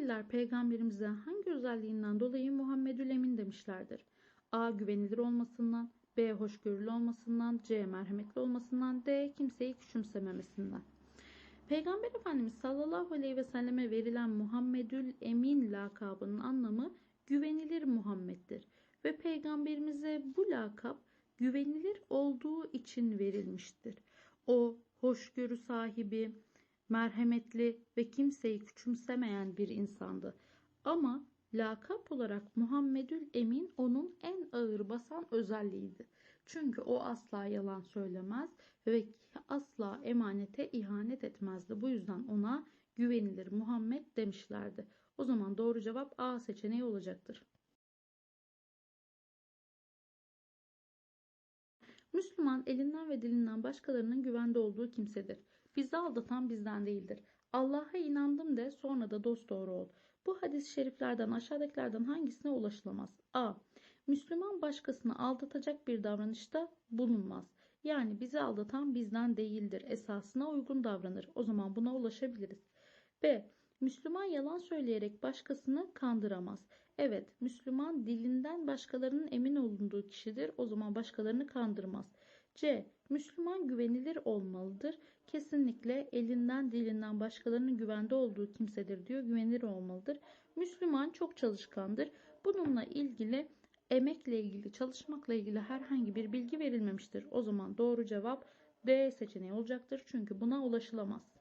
Mekkeliler peygamberimize hangi özelliğinden dolayı Muhammedül Emin demişlerdir? A. Güvenilir olmasından, B. Hoşgörülü olmasından, C. Merhametli olmasından, D. Kimseyi küçümsememesinden. Peygamber Efendimiz sallallahu aleyhi ve selleme verilen Muhammedül Emin lakabının anlamı güvenilir Muhammed'dir. Ve peygamberimize bu lakap güvenilir olduğu için verilmiştir. O hoşgörü sahibi, merhametli ve kimseyi küçümsemeyen bir insandı. Ama lakap olarak Muhammedül Emin onun en ağır basan özelliğiydi. Çünkü o asla yalan söylemez ve asla emanete ihanet etmezdi. Bu yüzden ona güvenilir Muhammed demişlerdi. O zaman doğru cevap A seçeneği olacaktır. Müslüman elinden ve dilinden başkalarının güvende olduğu kimsedir. Bizi aldatan bizden değildir. Allah'a inandım de sonra da dost doğru ol. Bu hadis-i şeriflerden aşağıdakilerden hangisine ulaşılamaz? A. Müslüman başkasını aldatacak bir davranışta bulunmaz. Yani bizi aldatan bizden değildir esasına uygun davranır. O zaman buna ulaşabiliriz. B. Müslüman yalan söyleyerek başkasını kandıramaz. Evet, Müslüman dilinden başkalarının emin olunduğu kişidir. O zaman başkalarını kandırmaz. C. Müslüman güvenilir olmalıdır. Kesinlikle elinden dilinden başkalarının güvende olduğu kimsedir diyor. Güvenilir olmalıdır. Müslüman çok çalışkandır. Bununla ilgili emekle ilgili, çalışmakla ilgili herhangi bir bilgi verilmemiştir. O zaman doğru cevap D seçeneği olacaktır. Çünkü buna ulaşılamaz.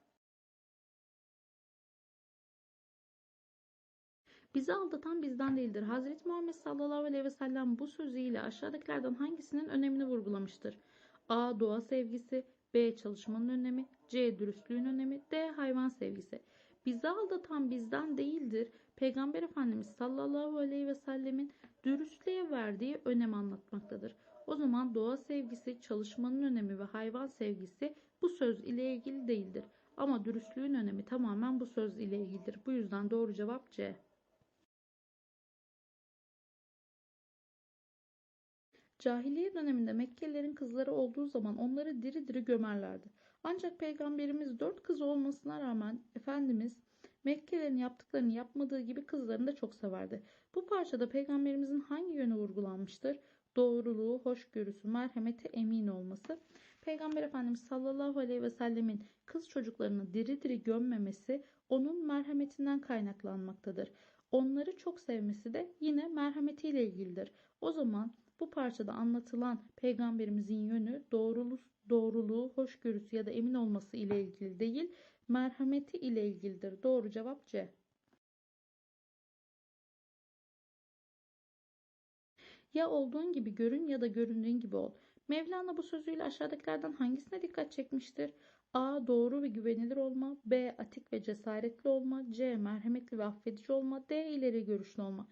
Bizi aldatan bizden değildir. Hazreti Muhammed sallallahu aleyhi ve sellem bu sözüyle aşağıdakilerden hangisinin önemini vurgulamıştır? A. Doğa sevgisi B. Çalışmanın önemi C. Dürüstlüğün önemi D. Hayvan sevgisi Bizi aldatan bizden değildir. Peygamber Efendimiz sallallahu aleyhi ve sellemin dürüstlüğe verdiği önem anlatmaktadır. O zaman doğa sevgisi, çalışmanın önemi ve hayvan sevgisi bu söz ile ilgili değildir. Ama dürüstlüğün önemi tamamen bu söz ile ilgilidir. Bu yüzden doğru cevap C. Cahiliye döneminde Mekkelilerin kızları olduğu zaman onları diri diri gömerlerdi. Ancak peygamberimiz dört kız olmasına rağmen Efendimiz Mekkelilerin yaptıklarını yapmadığı gibi kızlarını da çok severdi. Bu parçada peygamberimizin hangi yönü vurgulanmıştır? Doğruluğu, hoşgörüsü, merhameti emin olması. Peygamber Efendimiz sallallahu aleyhi ve sellemin kız çocuklarını diri diri gömmemesi onun merhametinden kaynaklanmaktadır. Onları çok sevmesi de yine merhametiyle ilgilidir. O zaman bu parçada anlatılan peygamberimizin yönü doğruluğu, hoşgörüsü ya da emin olması ile ilgili değil, merhameti ile ilgilidir. Doğru cevap C. Ya olduğun gibi görün ya da göründüğün gibi ol. Mevlana bu sözüyle aşağıdakilerden hangisine dikkat çekmiştir? A. Doğru ve güvenilir olma. B. Atik ve cesaretli olma. C. Merhametli ve affedici olma. D. ileri görüşlü olma.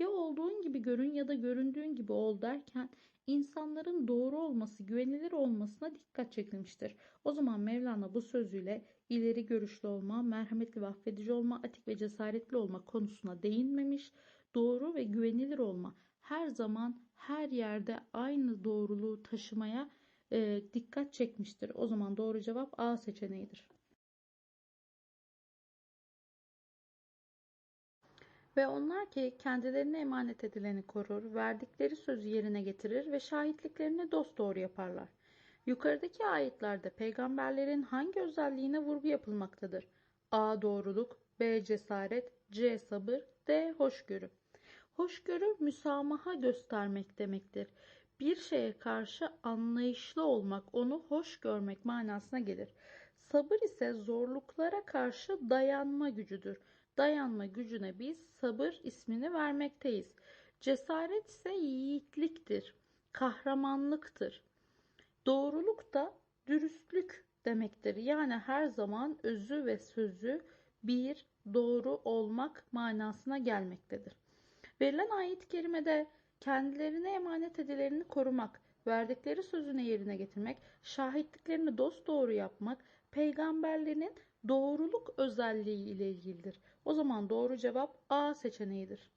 Ya olduğun gibi görün ya da göründüğün gibi ol derken insanların doğru olması, güvenilir olmasına dikkat çekilmiştir. O zaman Mevlana bu sözüyle ileri görüşlü olma, merhametli ve affedici olma, atik ve cesaretli olma konusuna değinmemiş. Doğru ve güvenilir olma her zaman her yerde aynı doğruluğu taşımaya e, dikkat çekmiştir. O zaman doğru cevap A seçeneğidir. Ve onlar ki kendilerine emanet edileni korur, verdikleri sözü yerine getirir ve şahitliklerini dosdoğru yaparlar. Yukarıdaki ayetlerde peygamberlerin hangi özelliğine vurgu yapılmaktadır? A. Doğruluk B. Cesaret C. Sabır D. Hoşgörü Hoşgörü müsamaha göstermek demektir. Bir şeye karşı anlayışlı olmak, onu hoş görmek manasına gelir. Sabır ise zorluklara karşı dayanma gücüdür. Dayanma gücüne biz sabır ismini vermekteyiz. Cesaret ise yiğitliktir, kahramanlıktır. Doğruluk da dürüstlük demektir. Yani her zaman özü ve sözü bir, doğru olmak manasına gelmektedir. Verilen ayet-i kerimede kendilerine emanet edilerini korumak, verdikleri sözüne yerine getirmek, şahitliklerini dost doğru yapmak, peygamberlerinin doğruluk özelliği ile ilgilidir. O zaman doğru cevap A seçeneğidir.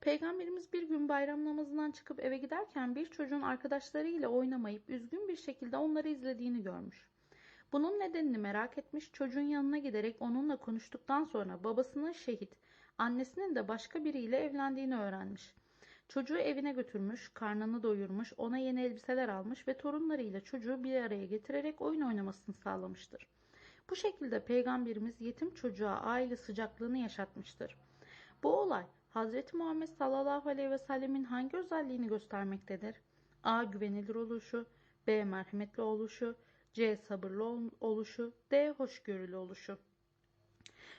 Peygamberimiz bir gün bayram namazından çıkıp eve giderken bir çocuğun arkadaşlarıyla oynamayıp üzgün bir şekilde onları izlediğini görmüş. Bunun nedenini merak etmiş, çocuğun yanına giderek onunla konuştuktan sonra babasının şehit, annesinin de başka biriyle evlendiğini öğrenmiş. Çocuğu evine götürmüş, karnını doyurmuş, ona yeni elbiseler almış ve torunlarıyla çocuğu bir araya getirerek oyun oynamasını sağlamıştır. Bu şekilde Peygamberimiz yetim çocuğa aile sıcaklığını yaşatmıştır. Bu olay Hz. Muhammed sallallahu aleyhi ve sellemin hangi özelliğini göstermektedir? A. Güvenilir oluşu, B. Merhametli oluşu, C. Sabırlı oluşu, D. Hoşgörülü oluşu.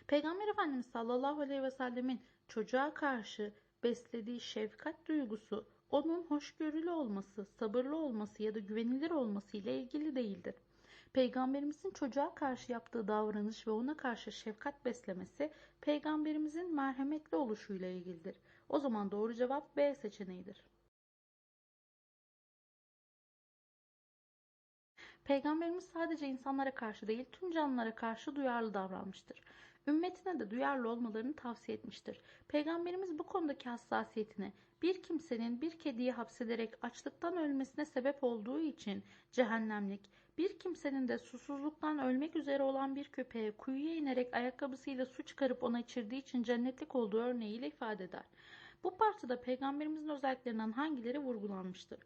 Peygamber Efendimiz sallallahu aleyhi ve sellemin çocuğa karşı beslediği şefkat duygusu onun hoşgörülü olması, sabırlı olması ya da güvenilir olması ile ilgili değildir. Peygamberimizin çocuğa karşı yaptığı davranış ve ona karşı şefkat beslemesi peygamberimizin merhametli oluşuyla ilgilidir. O zaman doğru cevap B seçeneğidir. Peygamberimiz sadece insanlara karşı değil tüm canlılara karşı duyarlı davranmıştır. Ümmetine de duyarlı olmalarını tavsiye etmiştir. Peygamberimiz bu konudaki hassasiyetini bir kimsenin bir kediyi hapsederek açlıktan ölmesine sebep olduğu için cehennemlik, bir kimsenin de susuzluktan ölmek üzere olan bir köpeğe kuyuya inerek ayakkabısıyla su çıkarıp ona içirdiği için cennetlik olduğu örneğiyle ifade eder. Bu parçada peygamberimizin özelliklerinden hangileri vurgulanmıştır?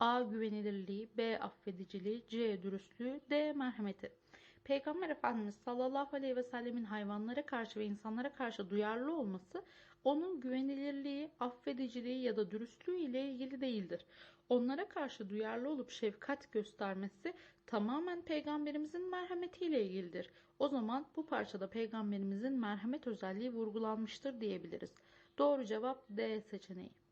A. Güvenilirliği, B. Affediciliği, C. Dürüstlüğü, D. Merhameti. Peygamber Efendimiz sallallahu aleyhi ve sellemin hayvanlara karşı ve insanlara karşı duyarlı olması onun güvenilirliği, affediciliği ya da dürüstlüğü ile ilgili değildir. Onlara karşı duyarlı olup şefkat göstermesi tamamen peygamberimizin merhametiyle ilgilidir. O zaman bu parçada peygamberimizin merhamet özelliği vurgulanmıştır diyebiliriz. Doğru cevap D seçeneği.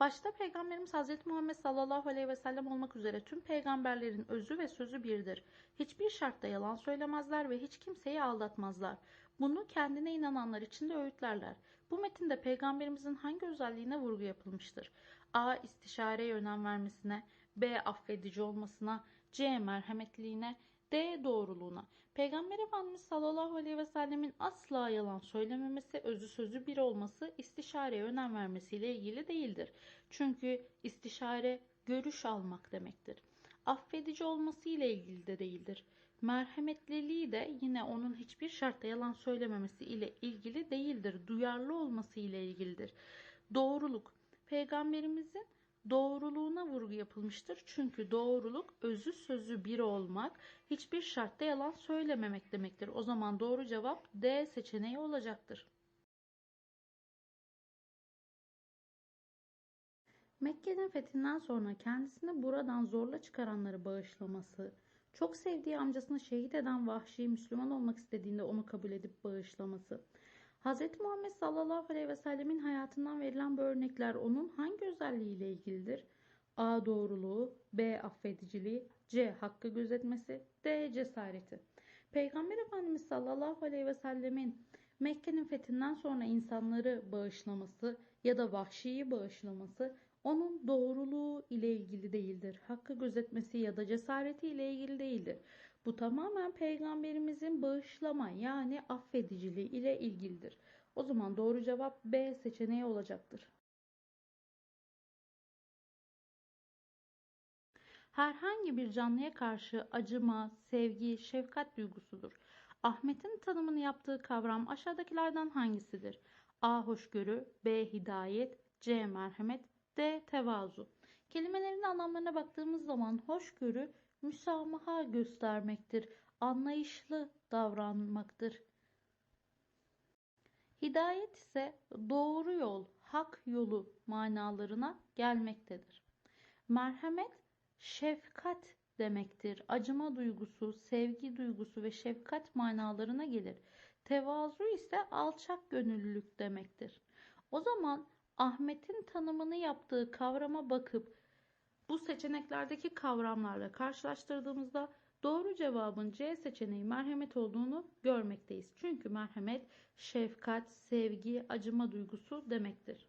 Başta Peygamberimiz Hz. Muhammed sallallahu aleyhi ve sellem olmak üzere tüm peygamberlerin özü ve sözü birdir. Hiçbir şartta yalan söylemezler ve hiç kimseyi aldatmazlar. Bunu kendine inananlar için de öğütlerler. Bu metinde peygamberimizin hangi özelliğine vurgu yapılmıştır? A. İstişareye önem vermesine, B. Affedici olmasına, C. Merhametliliğine, D. Doğruluğuna. Peygamber Efendimiz sallallahu aleyhi ve sellemin asla yalan söylememesi, özü sözü bir olması, istişareye önem vermesiyle ilgili değildir. Çünkü istişare görüş almak demektir. Affedici olması ile ilgili de değildir. Merhametliliği de yine onun hiçbir şartta yalan söylememesi ile ilgili değildir. Duyarlı olması ile ilgilidir. Doğruluk. Peygamberimizin doğruluğuna vurgu yapılmıştır. Çünkü doğruluk özü sözü bir olmak, hiçbir şartta yalan söylememek demektir. O zaman doğru cevap D seçeneği olacaktır. Mekke'nin fethinden sonra kendisini buradan zorla çıkaranları bağışlaması, çok sevdiği amcasını şehit eden vahşi Müslüman olmak istediğinde onu kabul edip bağışlaması, Hz. Muhammed sallallahu aleyhi ve sellemin hayatından verilen bu örnekler onun hangi özelliğiyle ilgilidir? A. Doğruluğu, B. Affediciliği, C. Hakkı gözetmesi, D. Cesareti. Peygamber Efendimiz sallallahu aleyhi ve sellemin Mekke'nin fethinden sonra insanları bağışlaması ya da vahşiyi bağışlaması onun doğruluğu ilgili değildir. Hakkı gözetmesi ya da cesareti ile ilgili değildir. Bu tamamen peygamberimizin bağışlama yani affediciliği ile ilgilidir. O zaman doğru cevap B seçeneği olacaktır. Herhangi bir canlıya karşı acıma, sevgi, şefkat duygusudur. Ahmet'in tanımını yaptığı kavram aşağıdakilerden hangisidir? A. Hoşgörü, B. Hidayet, C. Merhamet, D. Tevazu. Kelimelerin anlamlarına baktığımız zaman hoşgörü müsamaha göstermektir, anlayışlı davranmaktır. Hidayet ise doğru yol, hak yolu manalarına gelmektedir. Merhamet, şefkat demektir. Acıma duygusu, sevgi duygusu ve şefkat manalarına gelir. Tevazu ise alçak gönüllülük demektir. O zaman Ahmet'in tanımını yaptığı kavrama bakıp bu seçeneklerdeki kavramlarla karşılaştırdığımızda doğru cevabın C seçeneği merhamet olduğunu görmekteyiz. Çünkü merhamet şefkat, sevgi, acıma duygusu demektir.